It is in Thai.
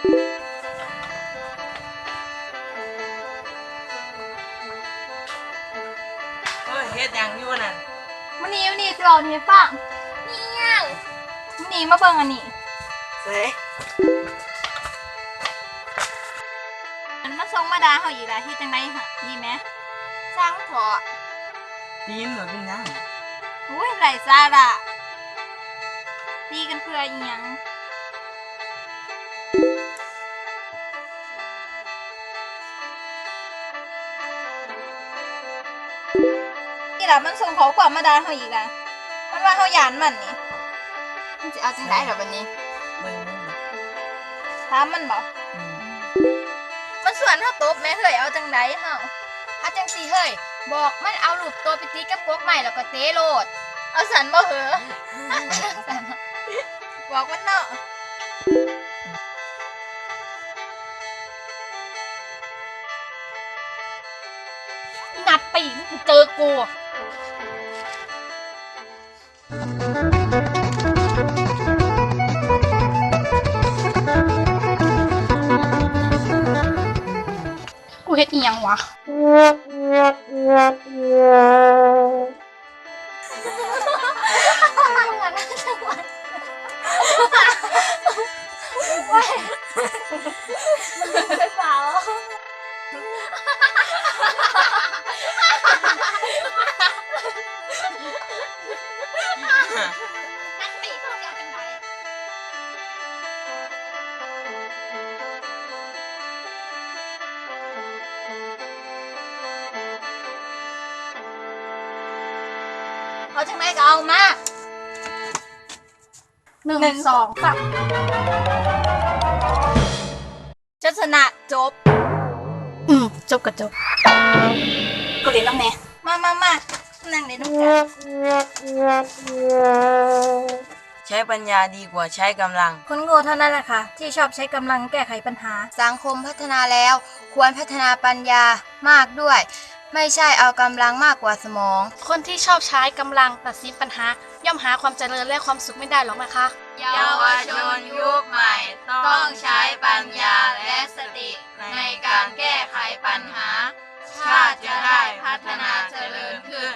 เฮ้ยเฮ็ดหยังอยู่นั่นมันนี้มันนี้จะบอกให้ฟังนี่ยังมันนี้มาเบิ่งอันนี้เฮ้ยมันมาส่งมาดาเฮาอีกแล้วเฮ็ดจังได๋ฮะดีไหมสร้างเถาะตีนหรือเป็นหยัง อุ้ยไร้สาระตีกันเพื่ออีหยัง ล่ะ มันส่งขอความมาดาเฮาอีกแล้วมันว่าเฮาหยานมันนี่มันสิเอาจังได๋ล่ะบัดนี้เบิ่งมึงดิถามมันบ่อืมมันส่วนเฮาตบแม่เฮ้ยเอาจังไดเฮาเอาจังสิเฮ้ยบอกมันเอาลูกตัวไปตีกับกกใหม่แล้วก็เตะโลด เอาสันบ่เหอะสันบอกมันเนาะนัดปีมึงเจอกู เฮ็ดอีหยังวะ เอาจังไรก็เอามาหนึ่งสองสามจะชนะจบ อืมจบก็จบก็เล่นน้ำแน่มามามานั่งเล่นน้ำกันใช้ปัญญาดีกว่าใช้กำลัง คนโง่เท่านั้นแหละค่ะ ที่ชอบใช้กำลังแก้ไขปัญหา สังคมพัฒนาแล้ว ควรพัฒนาปัญญามากด้วย ไม่ใช่เอากำลังมากกว่าสมอง คนที่ชอบใช้กำลังตัดสินปัญหา ย่อมหาความเจริญและความสุขไม่ได้หรอกนะคะเยาวชนยุคใหม่ ต้องใช้ปัญญาและสติในการแก้ไขปัญหา ชาติจะได้พัฒนาเจริญขึ้น